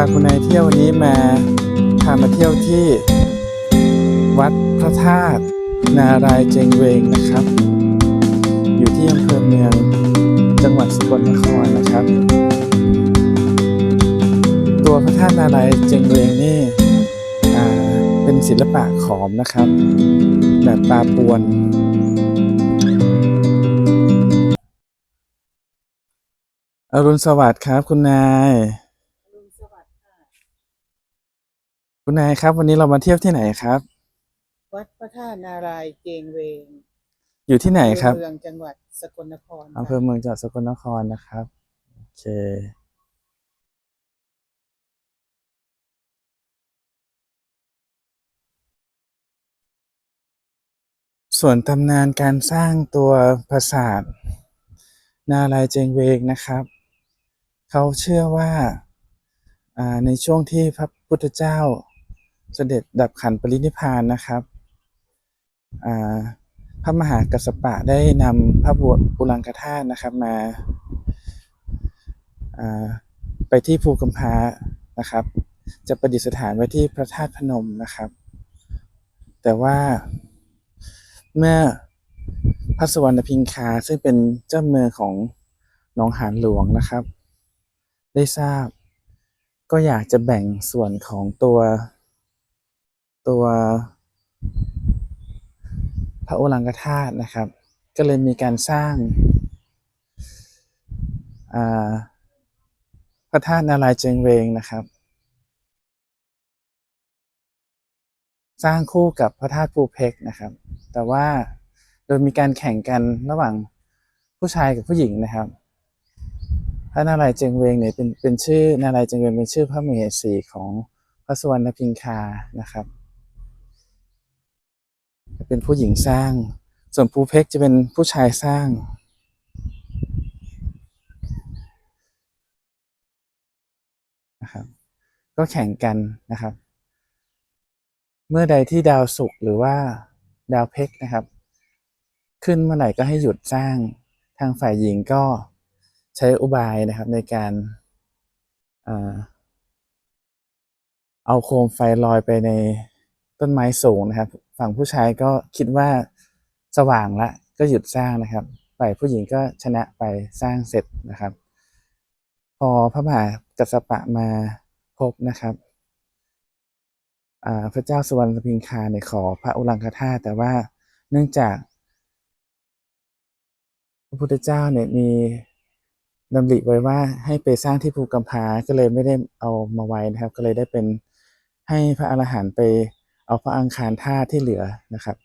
าคุณนายเที่ยววันนี้มาพามาเที่ยวที่วัดพระธาตุนารายเจงเวงนะครับ อยู่ที่อำเภอเมืองจังหวัดสกลนครนะครับ ตัวพระธาตุนารายเจงเวงนี่เป็นศิลปะขอมนะครับ แบบปลาปวนอรุณสวัสดิ์ครับคุณนาย ลุงสวัสดิ์ค่ะ คุณนายครับ วันนี้เรามาเที่ยวที่ไหนครับ วัดพระธาตุนารายณ์เกงเวงอยู่ที่ไหนครับเมืองจังหวัดสกลนครค่ะอำเภอเมืองจังหวัดสกลนครนะครับโอเค ส่วนตำนานการสร้างตัวปราสาทนาลายณ์เจงเวงนะครับ เขาเชื่อว่าอ่าในช่วงที่พระพุทธเจ้า เสด็จดับขันปรินิพพานนะครับพระมหากัสปะได้นำพระบวปุรังคธาตุนะครับมาาไปที่ภูกำพานะครับ จะประดิษฐานไว้ที่พระธาตุพนมนะครับ แต่ว่าเมื่อพระสวรรณพิงคาซึ่งเป็นเจ้าเมืองของหนองหานหลวงนะครับ ได้ทราบก็อยากจะแบ่งส่วนของตัว ตัวพระโอรังกธาตุนะครับ ก็เลยมีการสร้างาพระธาตุนารายเจงเวงนะครับ สร้างคู่กับพระธาตุภูเพกนะครับ แต่ว่าโดยมีการแข่งกันระหว่างผู้ชายกับผู้หญิงนะครับ พระนารายเจงเวงเนี่ยเป็นเป็นชื่อนารายเจงเวงเป็นชื่อพระมเหสีของพระสุวรรณพิงคานะครับ เป็นผู้หญิงสร้าง ส่วนภูเพกจะเป็นผู้ชายสร้าง นะครับ ก็แข่งกันนะครับ เมื่อใดที่ดาวศุกร์หรือว่าดาวเพกนะครับ ขึ้นเมื่อไหร่ก็ให้หยุดสร้าง ทางฝ่ายหญิงก็ใช้อุบายนะครับในการเอ่อเอาโคมไฟลอยไปในต้นไม้สูงนะครับ ฝั่งผู้ชายก็คิดว่าสว่างละก็หยุดสร้างนะครับ ฝ่ายผู้หญิงก็ชนะไปสร้างเสร็จนะครับ พอพระมหากัสปะมาพบนะครับพระเจ้าสุวรรณพิงคาเนี่ยขอพระอุรังคธาแต่ว่าเนื่องจาก พระพุทธเจ้าเนี่ยมีดำริไว้ว่าให้ไปสร้างที่ภูกำพาก็เลยไม่ได้เอามาไว้นะครับ ก็เลยได้เป็นให้พระอรหันต์ไป เอาพระอังคารธาตุที่เหลือนะครับ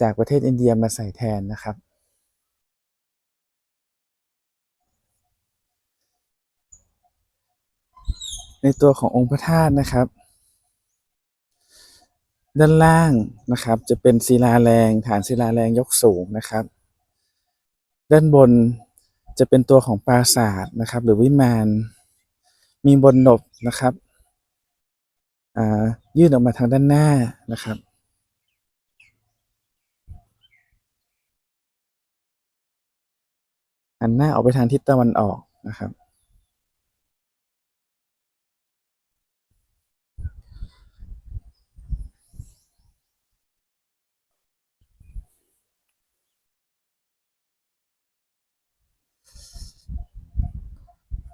จากประเทศอินเดียมาใส่แทนนะครับ ในตัวขององค์พระธาตุนะครับ ด้านล่างนะครับ จะเป็นศิลาแรงฐานศิลาแรงยกสูงนะครับ ด้านบนจะเป็นตัวของปราสาทนะครับ หรือวิมานมีบนหนบนะครับ ยื่นออกมาทางด้านหน้านะครับ หันหน้าออกไปทางทิศตะวันออกนะครับ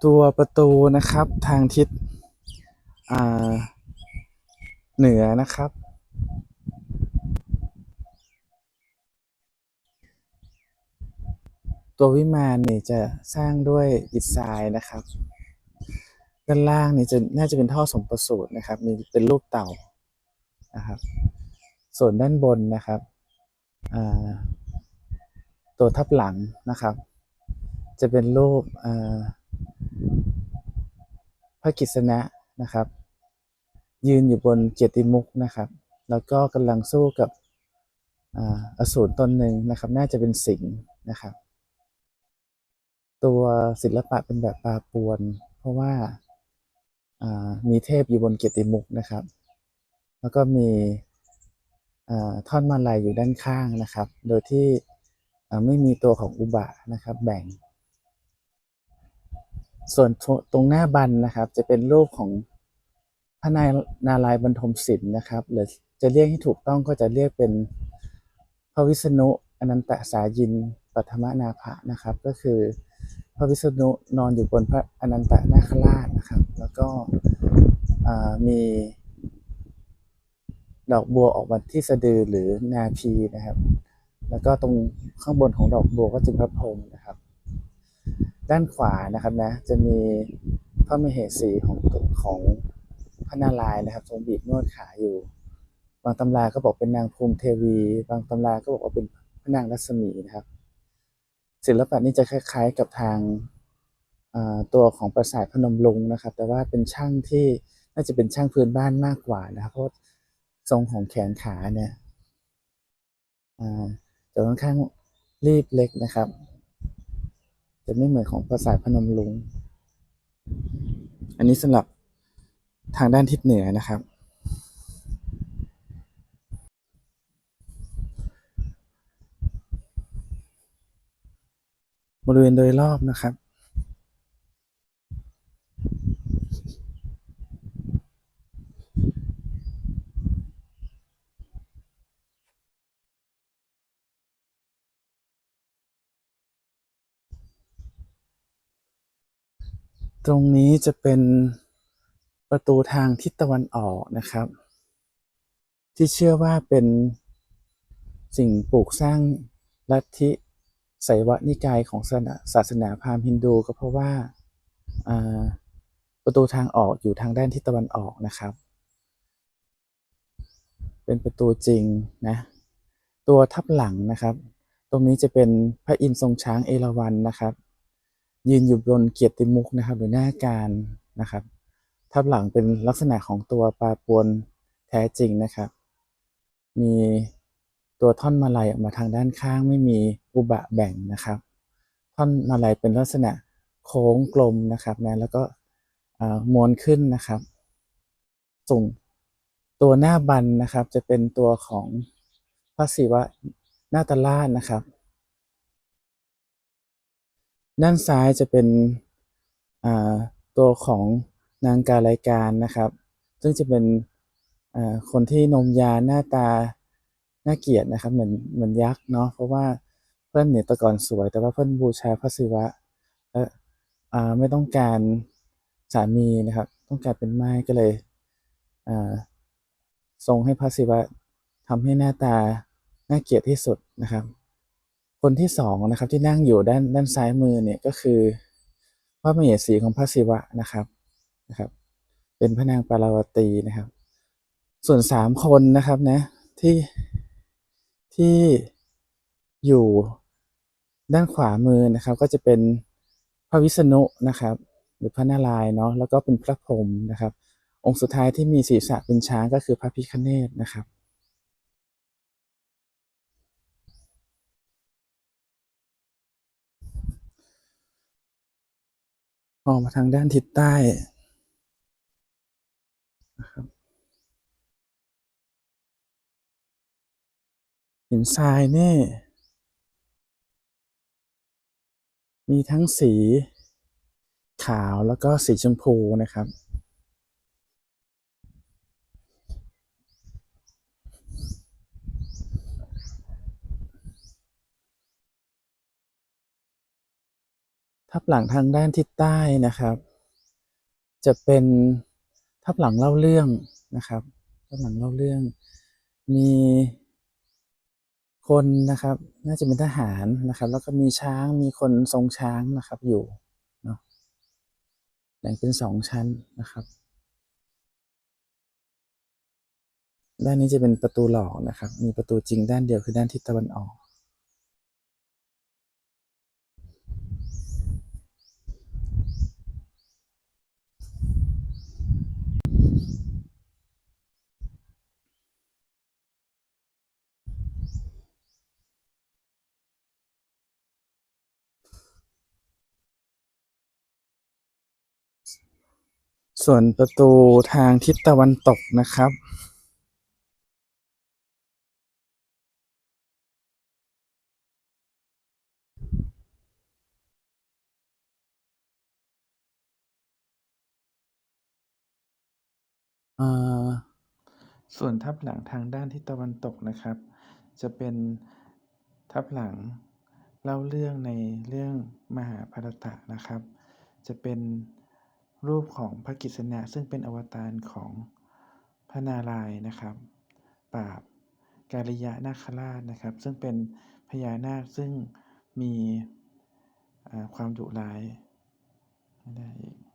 ตัวประตูนะครับทางทิศอ่า เหนือนะครับ ตัววิมานเนี่ยจะสร้างด้วยอิฐทรายนะครับ ด้านล่างนี่จะน่าจะเป็นท่อสมประสูตรนะครับ มีเป็นรูปเต่านะครับ ส่วนด้านบนนะครับตัวทับหลังนะครับ จะเป็นรูปพระกิษณะนะครับ ยืนอยู่บนเกียรติมุกนะครับ แล้วก็กำลังสู้กับอสูรตนหนึ่งนะครับ น่าจะเป็นสิงห์นะครับ ตัวศิลปะเป็นแบบปลาปวน เพราะว่าามีเทพอยู่บนเกียรติมุกนะครับ แล้วก็มีท่อนมาลัยอยู่ด้านข้างนะครับ โดยที่ไม่มีตัวของอุบะนะครับ แบ่ง ส่วนตรงหน้าบันนะครับ จะเป็นรูปของ ระนายนารายณ์บรรทมศิลป์นะครับ หรือจะเรียกให้ถูกต้องก็จะเรียกเป็นพระวิษณุอนันตสายินปัทมนาภะนะครับ ก็คือพระวิษณุนอนอยู่บนพระอนันตนาคราชนะครับ แล้วก็มีดอกบัวออกมาที่สะดือหรือนาพีนะครับ แล้วก็ตรงข้างบนของดอกบัวก็จะพระพรหมนะครับ ด้านขวานะครับนะจะมีพระมเหสีของของ พระนารายณ์นะครับ ทรงบีบนวดขาอยู่ บางตำราก็บอกเป็นนางภูมิเทวี บางตำราก็บอกว่าเป็นพระนางรัศมีนะครับ ศิลปะนี้จะคล้าย ๆ กับทางตัวของปราสาทพนมรุ้งนะครับ แต่ว่าเป็นช่างที่น่าจะเป็นช่างพื้นบ้านมากกว่านะครับ เพราะทรงของแขนขาเนี่ยจะค่อนข้างรีบเล็กนะครับ จะไม่เหมือนของปราสาทพนมรุ้งอันนี้สำหรับ ทางด้านทิศเหนือนะครับ บริเวณโดยรอบนะครับตรงนี้จะเป็น ประตูทางทิศตะวันออกนะครับ ที่เชื่อว่าเป็นสิ่งปลูกสร้างลัทธิไสยวนิกายของศาสนาศาสนาพราหมณ์ฮินดูก็เพราะว่าอ่าประตูทางออกอยู่ทางด้านทิศตะวันออกนะครับ เป็นประตูจริงนะตัวทับหลังนะครับ ตรงนี้จะเป็นพระอินทร์ทรงช้างเอราวัณนะครับ ยืนอยู่บนเกียรติมุกนะครับหรือหน้าการนะครับ ทับหลังเป็นลักษณะของตัวปลาปวนแท้จริงนะครับ มีตัวท่อนมาลัยออกมาทางด้านข้างไม่มีอุบะแบ่งนะครับ ท่อนมาลัยเป็นลักษณะโค้งกลมนะครับนะแล้วก็ม้วนขึ้นนะครับ ส่งตัวหน้าบันนะครับ จะเป็นตัวของพระศิวะนาตราชนะครับ ด้านซ้ายจะเป็นตัวของ นางกาลายการนะครับ ซึ่งจะเป็นคนที่นมยาหน้าตาน่าเกลียดนะครับ เหมือนเหมือนยักษ์เนาะเพราะว่าเพื่อนเนี่ยแตะก่อนสวย แต่ว่าเพื่อนบูชาพระศิวะและไม่ต้องการสามีนะครับ ต้องการเป็นไม้ก็เลยทรงให้พระศิวะทำให้หน้าตาน่าเกลียดที่สุดนะครับ คนที่สองนะครับที่นั่งอยู่ด้านด้านซ้ายมือเนี่ยก็คือพระมเหสีของพระศิวะนะครับ นะครับ เป็นพระนางปาราวตีนะครับ ส่วนสามคนนะครับนะที่ที่อยู่ด้านขวามือนะครับ ก็จะเป็นพระวิษณุนะครับ หรือพระนารายณ์เนาะแล้วก็เป็นพระพรหมนะครับ องค์สุดท้ายที่มีศีรษะเป็นช้างก็คือพระพิฆเนศนะครับมองมาทางด้านทิศใต้ นะครับหินทรายนี่ มีทั้งสีขาวแล้วก็สีชมพูนะครับ ทับหลังทางด้านทิศใต้นะครับ จะเป็น ทับหลังเล่าเรื่องนะครับทับหลังเล่าเรื่อง มีคนนะครับ น่าจะเป็นทหารนะครับ แล้วก็มีช้างมีคนทรงช้างนะครับอยู่เนาะแบ่งเป็นสองชั้นนะครับด้านนี้จะเป็นประตูหลอกนะครับ มีประตูจริงด้านเดียวคือด้านทิศตะวันออก ส่วนประตูทางทิศตะวันตกนะครับ ส่วนทับหลังทางด้านทิศตะวันตกนะครับ จะเป็นทับหลังเล่าเรื่องในเรื่องมหาภารตะนะครับ จะเป็น รูปของพระกิษณะซึ่งเป็นอวตารของพระนารายณ์นะครับปราบกาลิยะนาคราชนะครับ ซึ่งเป็นพญานาคซึ่งมีความดุร้ายไม่ได้อีก